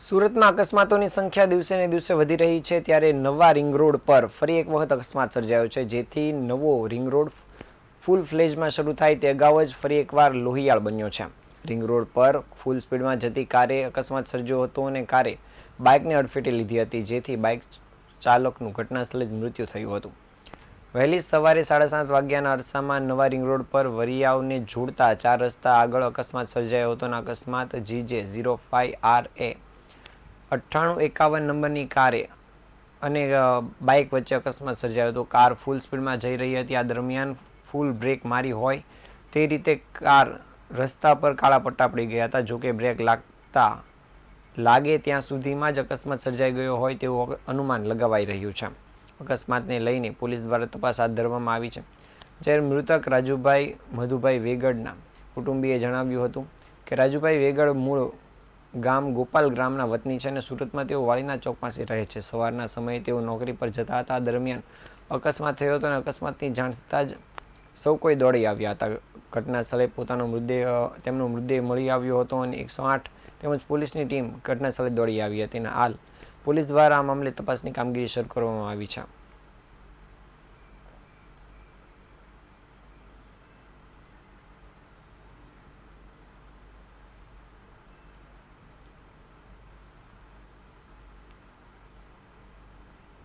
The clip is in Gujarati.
સુરતમાં અકસ્માતોની સંખ્યા દિવસે ને દિવસે વધી રહી છે ત્યારે નવા રિંગ રોડ પર ફરી એક વખત અકસ્માત સર્જાયો છે. જેથી નવો રિંગ રોડ ફૂલ ફ્લેજમાં શરૂ થાય તે અગાઉ જ ફરી એકવાર લોહિયાળ બન્યો છે. રિંગ રોડ પર ફૂલ સ્પીડમાં જતી કારે અકસ્માત સર્જ્યો હતો અને કારે બાઇકને અડફેટે લીધી હતી, જેથી બાઇક ચાલકનું ઘટનાસ્થળે જ મૃત્યુ થયું હતું. વહેલી સવારે સાડા સાત વાગ્યાના અરસામાં નવા રિંગ રોડ પર વરિયાવને જોડતા ચાર રસ્તા આગળ અકસ્માત સર્જાયો હતો અને અકસ્માત GJ zero five R A અઠ્ઠાણું એકાવન નંબરની કારે અને બાઇક વચ્ચે અકસ્માત સર્જાયો હતો. કાર ફૂલ સ્પીડમાં જઈ રહી હતી. આ દરમિયાન ફૂલ બ્રેક મારી હોય તે રીતે કાર રસ્તા પર કાળા પટ્ટા પડી ગયા હતા. જોકે બ્રેક લાગતા લાગે ત્યાં સુધીમાં જ અકસ્માત સર્જાઈ ગયો હોય તેવું અનુમાન લગાવાઈ રહ્યું છે. અકસ્માતને લઈને પોલીસ દ્વારા તપાસ હાથ ધરવામાં આવી છે. જ્યારે મૃતક રાજુભાઈ મધુભાઈ વેગડના કુટુંબીએ જણાવ્યું હતું કે રાજુભાઈ વેગડ મૂળ ગામ ગોપાલ ગ્રામના વતની છે અને સુરતમાં તેઓ વાળીના ચોક પાસે રહે છે. સવારના સમયે તેઓ નોકરી પર જતા હતા. દરમિયાન અકસ્માત થયો હતો અને અકસ્માતની જાણ થતાં જ સૌ કોઈ દોડી આવ્યા હતા. ઘટના સ્થળે પોતાનો મૃતદેહ, તેમનો મૃતદેહ મળી આવ્યો હતો અને એકસો આઠ તેમજ પોલીસની ટીમ ઘટના સ્થળે દોડી આવી હતી અને હાલ પોલીસ દ્વારા આ મામલે તપાસની કામગીરી શરૂ કરવામાં આવી છે.